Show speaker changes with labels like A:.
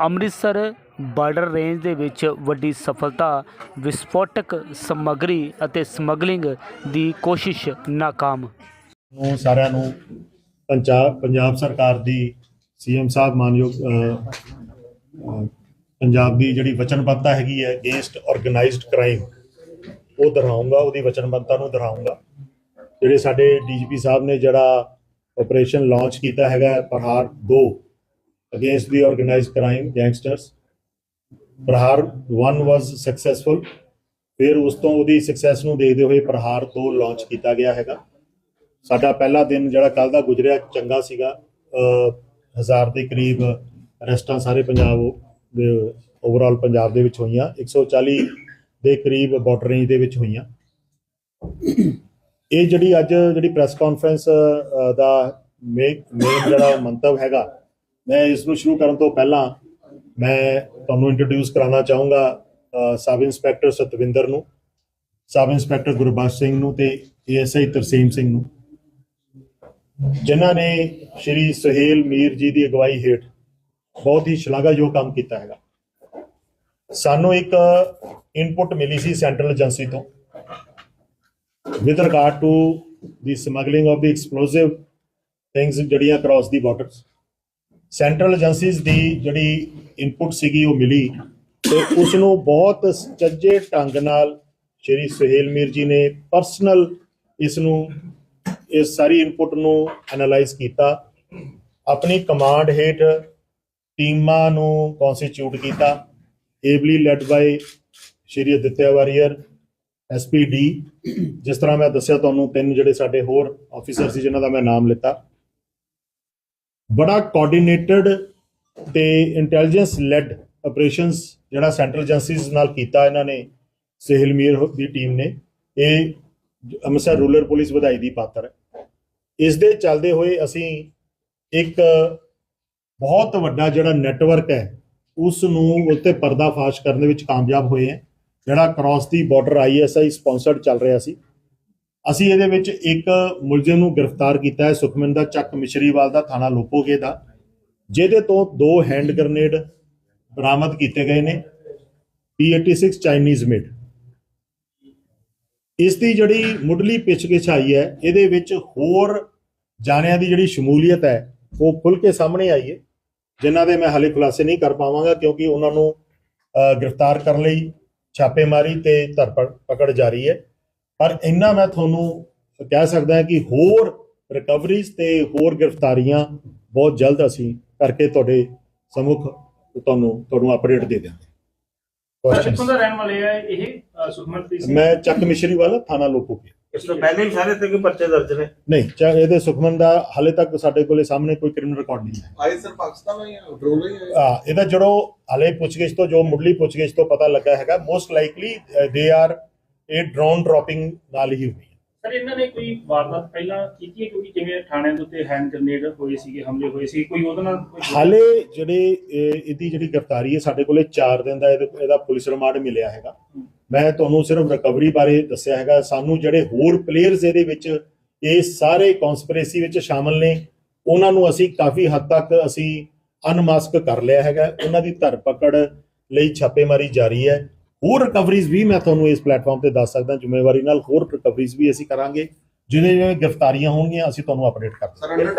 A: Amritsar border range ਦੇ ਵਿੱਚ ਵੱਡੀ ਸਫਲਤਾ ਵਿਸਫੋਟਕ ਸਮੱਗਰੀ ਅਤੇ ਸਮਗਲਿੰਗ ਦੀ ਕੋਸ਼ਿਸ਼ ਨਾਕਾਮ।
B: ਨੂੰ ਸਾਰਿਆਂ ਨੂੰ ਪੰਜਾਬ ਪੰਜਾਬ ਸਰਕਾਰ ਦੀ ਸੀਐਮ ਸਾਹਿਬ ਮਾਨਯੋਗ ਪੰਜਾਬ ਦੀ ਜਿਹੜੀ ਵਚਨਬੱਧਤਾ ਹੈਗੀ ਹੈ ਅਗੇਂਸਟ ਆਰਗੇਨਾਈਜ਼ਡ ਕ੍ਰਾਈਮ ਉਹ ਦੁਹਰਾਊਂਗਾ ਉਹਦੀ ਵਚਨਬੱਧਤਾ ਨੂੰ ਦੁਹਰਾਊਂਗਾ ਜਿਹੜੇ ਸਾਡੇ ਡੀਜੀਪੀ ਸਾਹਿਬ ਨੇ ਜਿਹੜਾ ਆਪਰੇਸ਼ਨ ਲਾਂਚ ਕੀਤਾ ਹੈਗਾ ਹੈ, Prahar 2 against the organised crime gangsters Prahar 1 was successful ਫਿਰ ਉਸ ਤੋਂ ਉਹਦੀ ਸਕਸੈਸ ਨੂੰ ਦੇਖਦੇ ਹੋਏ ਪ੍ਰਹਾਰ 2 ਲਾਂਚ ਕੀਤਾ ਗਿਆ ਹੈਗਾ। ਸਾਡਾ ਪਹਿਲਾ ਦਿਨ ਜਿਹੜਾ ਕੱਲ ਦਾ ਗੁਜ਼ਰਿਆ, ਚੰਗਾ ਸੀਗਾ। ਹਜ਼ਾਰ ਦੇ ਕਰੀਬ ਅਰੈਸਟਾਂ ਸਾਰੇ ਪੰਜਾਬ ਦੇ ਓਵਰਆਲ ਪੰਜਾਬ ਦੇ ਵਿੱਚ ਹੋਈਆਂ। 140 ਦੇ ਕਰੀਬ ਬਾਰਡਰ ਰੇਂਜ ਦੇ ਵਿੱਚ ਹੋਈਆਂ। ਇਹ ਜਿਹੜੀ ਅੱਜ ਜਿਹੜੀ ਪ੍ਰੈਸ ਕਾਨਫਰੰਸ ਦਾ ਮੇਨ ਜਿਹੜਾ ਮੰਤਵ ਹੈਗਾ ਮੈਂ ਇਸ ਨੂੰ ਸ਼ੁਰੂ ਕਰਨ ਤੋਂ ਪਹਿਲਾਂ ਮੈਂ ਤੁਹਾਨੂੰ ਇੰਟਰੋਡਿਊਸ ਕਰਾਉਣਾ ਚਾਹੂੰਗਾ ਸਬ ਇੰਸਪੈਕਟਰ ਸਤਵਿੰਦਰ ਨੂੰ, ਸਬ ਇੰਸਪੈਕਟਰ ਗੁਰਬਖਸ਼ ਸਿੰਘ ਨੂੰ ਤੇ ਏਐਸਆਈ ਤਰਸੀਮ ਸਿੰਘ ਨੂੰ। ਜਿਨ੍ਹਾਂ ਨੇ ਸ਼੍ਰੀ ਸੁਹੇਲ ਮੀਰ ਜੀ ਦੀ ਅਗਵਾਈ ਹੇਠ ਬਹੁਤ ਹੀ ਸ਼ਲਾਘਾਯੋਗ ਕੰਮ ਕੀਤਾ ਹੈਗਾ। ਸਾਨੂੰ ਇੱਕ ਇਨਪੁਟ ਮਿਲੀ ਸੀ ਸੈਂਟਰਲ ਏਜੰਸੀ ਤੋਂ। With regard to the smuggling of the explosive things ਜਿਹੜੀਆਂ across the borders central agencies ਦੀ ਜਿਹੜੀ ਇਨਪੁਟ ਸੀਗੀ ਉਹ ਮਿਲੀ ਤੇ ਉਸ ਨੂੰ ਬਹੁਤ ਸੱਜੇ ਢੰਗ ਨਾਲ ਸ਼੍ਰੀ ਸੁਹੇਲ ਮੀਰ ਜੀ ਨੇ ਪਰਸਨਲ ਇਸ ਨੂੰ ਇਸ ਸਾਰੀ ਇਨਪੁਟ ਨੂੰ ਐਨਾਲਾਈਜ਼ ਕੀਤਾ, ਆਪਣੀ ਕਮਾਂਡ ਹੇਠ ਟੀਮਾਂ ਨੂੰ ਕਨਸਟੀਟਿਊਟ ਕੀਤਾ ably led by Shri Aditya Warrier SPD ਜਿਸ ਤਰ੍ਹਾਂ ਮੈਂ ਦੱਸਿਆ ਤੁਹਾਨੂੰ ਤਿੰਨ ਜਿਹੜੇ ਸਾਡੇ ਹੋਰ ਆਫੀਸਰ ਸੀ, ਜਿਨ੍ਹਾਂ ਦਾ ਮੈਂ ਨਾਮ ਲਿੱਤਾ। ਬੜਾ ਕੋਆਰਡੀਨੇਟਡ ਤੇ ਇੰਟੈਲੀਜੈਂਸ ਲੈਡ ਆਪਰੇਸ਼ਨਸ ਜਿਹੜਾ ਸੈਂਟਰਲ ਏਜੰਸੀਜ਼ ਨਾਲ ਕੀਤਾ ਇਹਨਾਂ ਨੇ, ਸਹਿਲ ਮੀਰ ਦੀ ਟੀਮ ਨੇ। ਇਹ ਅੰਮ੍ਰਿਤਸਰ ਰੂਰਲ ਪੁਲਿਸ ਵਧਾਈ ਦੀ ਪਾਤਰ ਹੈ। ਇਸ ਦੇ ਚੱਲਦੇ ਹੋਏ ਅਸੀਂ ਇੱਕ ਬਹੁਤ ਵੱਡਾ ਜਿਹੜਾ ਨੈਟਵਰਕ ਹੈ, ਉਸ ਨੂੰ ਉੱਤੇ ਪਰਦਾਫਾਸ਼ ਕਰਨ ਦੇ ਵਿੱਚ ਕਾਮਯਾਬ ਹੋਏ ਹੈ। ਜਿਹੜਾ ਕ੍ਰਾਸ ਦੀ ਬਾਰਡਰ ਆਈਐਸਆਈ ਸਪਾਂਸਰਡ ਚੱਲ ਰਿਹਾ ਸੀ। ਅਸੀਂ ਇਹਦੇ ਵਿੱਚ ਇੱਕ ਮੁਲਜ਼ਮ ਨੂੰ ਗ੍ਰਿਫਤਾਰ ਕੀਤਾ ਹੈ ਸੁਖਮਿੰਦਰ ਚੱਕ ਮਿਸ਼ਰੀਵਾਲ ਦਾ ਥਾਣਾ ਲੋਪੋਗੇ ਦਾ ਜਿਹਦੇ ਤੋਂ ਦੋ ਹੈਂਡ ਗ੍ਰਨੇਡ ਬਰਾਮਦ ਕੀਤੇ ਗਏ ਨੇ P86 ਚਾਈਨੀਜ਼ ਮੇਡ ਇਸ ਦੀ ਜਿਹੜੀ ਮੁੱਢਲੀ ਪਿੱਛਗਿੱਛ ਆਈ ਹੈ ਇਹਦੇ ਵਿੱਚ ਹੋਰ ਜਾਣਿਆਂ ਦੀ ਜਿਹੜੀ ਸ਼ਮੂਲੀਅਤ ਹੈ ਉਹ ਖੁੱਲ ਕੇ ਸਾਹਮਣੇ ਆਈ ਹੈ ਜਿਨ੍ਹਾਂ ਦੇ ਮੈਂ ਹਾਲੇ ਖੁਲਾਸੇ ਨਹੀਂ ਕਰ ਪਾਵਾਂਗਾ ਕਿਉਂਕਿ ਉਹਨਾਂ ਨੂੰ ਅ, ਗ੍ਰਿਫਤਾਰ ਕਰਨ ਲਈ ਛਾਪੇਮਾਰੀ ਤੇ ਧਰਪਕੜ ਜਾਰੀ ਹੈ। ਪਰ ਇੰਨਾ ਮੈਂ ਤੁਹਾਨੂੰ ਕਹਿ ਸਕਦਾ ਕਿ ਹੋਰ ਰਿਕਵਰੀਜ਼ ਤੇ ਹੋਰ ਗ੍ਰਿਫਤਾਰੀਆਂ ਬਹੁਤ ਜਲਦ ਅਸੀਂ ਕਰਕੇ ਤੁਹਾਡੇ ਸਮੁਖ ਤੁਹਾਨੂੰ ਤੁਹਾਨੂੰ ਅਪਡੇਟ ਦੇ ਦਿਆਂਗੇ। ਸੁਖਮਨ ਦਾ ਹਾਲੇ ਤੱਕ ਸਾਡੇ ਕੋਲੇ ਸਾਹਮਣੇ ਕੋਈ ਕ੍ਰਿਮੀਨਲ ਰਿਕਾਰਡ ਨਹੀਂ ਹੈ।
C: ਆਏ ਸਰ ਪਾਕਿਸਤਾਨ ਆਏ ਡਰੋਲ ਹੀ
B: ਆ? ਇਹਦਾ ਜਿਹੜੋ ਹਾਲੇ ਪੁੱਛਗਿੱਛ ਤੋਂ ਜੋ ਮੁੱਢਲੀ ਪੁੱਛਗਿੱਛ ਤੋਂ ਪਤਾ ਲੱਗਾ ਹੈਗਾ ਮੋਸਟ ਲਾਈਕਲੀ ਦੇ ਆਰ ਇਹ ਡਰੋਨ ਡ੍ਰੌਪਿੰਗ ਨਾਲ ਹੀ ਹੋਈ ਹੈ।
D: ਸਰ ਇਹਨਾਂ ਨੇ ਕੋਈ ਵਾਰਦਾਤ ਪਹਿਲਾਂ ਕੀਤੀ ਹੈ? ਕਿਉਂਕਿ ਜਿਵੇਂ ਥਾਣਿਆਂ ਦੇ ਉੱਤੇ ਹੈਂਡ ਗ੍ਰਨੇਡ ਹੋਏ ਸੀਗੇ ਹਮਲੇ ਹੋਏ ਸੀ ਕੋਈ ਉਹਦੇ ਨਾਲ ਕੋਈ
B: ਹਾਲੇ ਜਿਹੜੇ ਇਹ- ਇਹਦੀ ਜਿਹੜੀ ਗ੍ਰਿਫਤਾਰੀ ਹੈ ਸਾਡੇ ਕੋਲੇ 4 ਦਿਨ ਦਾ ਇਹਦੇ- ਇਹਦਾ ਪੁਲਿਸ ਰਿਮਾਂਡ ਮਿਲਿਆ ਹੈਗਾ। ਮੈਂ ਤੁਹਾਨੂੰ ਸਿਰਫ ਰਿਕਵਰੀ ਬਾਰੇ ਦੱਸਿਆ ਹੈਗਾ। ਸਾਨੂੰ ਜਿਹੜੇ ਹੋਰ ਪਲੇਅਰਸ ਇਹਦੇ ਵਿੱਚ ਇਹ ਸਾਰੇ ਕਨਸਪੀਰੇਸੀ ਵਿੱਚ ਸ਼ਾਮਲ ਨੇ। ਉਹਨਾਂ ਨੂੰ ਅਸੀਂ ਕਾਫੀ ਹੱਦ ਤੱਕ ਅਸੀਂ ਅਨਮਾਸਕ ਕਰ ਲਿਆ ਹੈਗਾ। ਉਹਨਾਂ ਦੀ ਧਰਪਕੜ ਲਈ ਛਾਪੇਮਾਰੀ ਜਾਰੀ ਹੈ। ਹੋਰ ਰਿਕਵਰੀਜ਼ ਵੀ ਮੈਂ ਤੁਹਾਨੂੰ ਇਸ ਪਲੇਟਫਾਰਮ ਤੇ ਦੱਸ ਸਕਦਾ, ਜ਼ਿੰਮੇਵਾਰੀ ਨਾਲ ਹੋਰ ਰਿਕਵਰੀਜ਼ ਵੀ ਅਸੀਂ ਕਰਾਂਗੇ, ਜਿਹਦੇ ਵਿੱਚ ਗ੍ਰਿਫਤਾਰੀਆਂ ਹੋਣਗੀਆਂ, ਅਸੀਂ ਤੁਹਾਨੂੰ ਅਪਡੇਟ ਕਰ ਦਾਂਗੇ।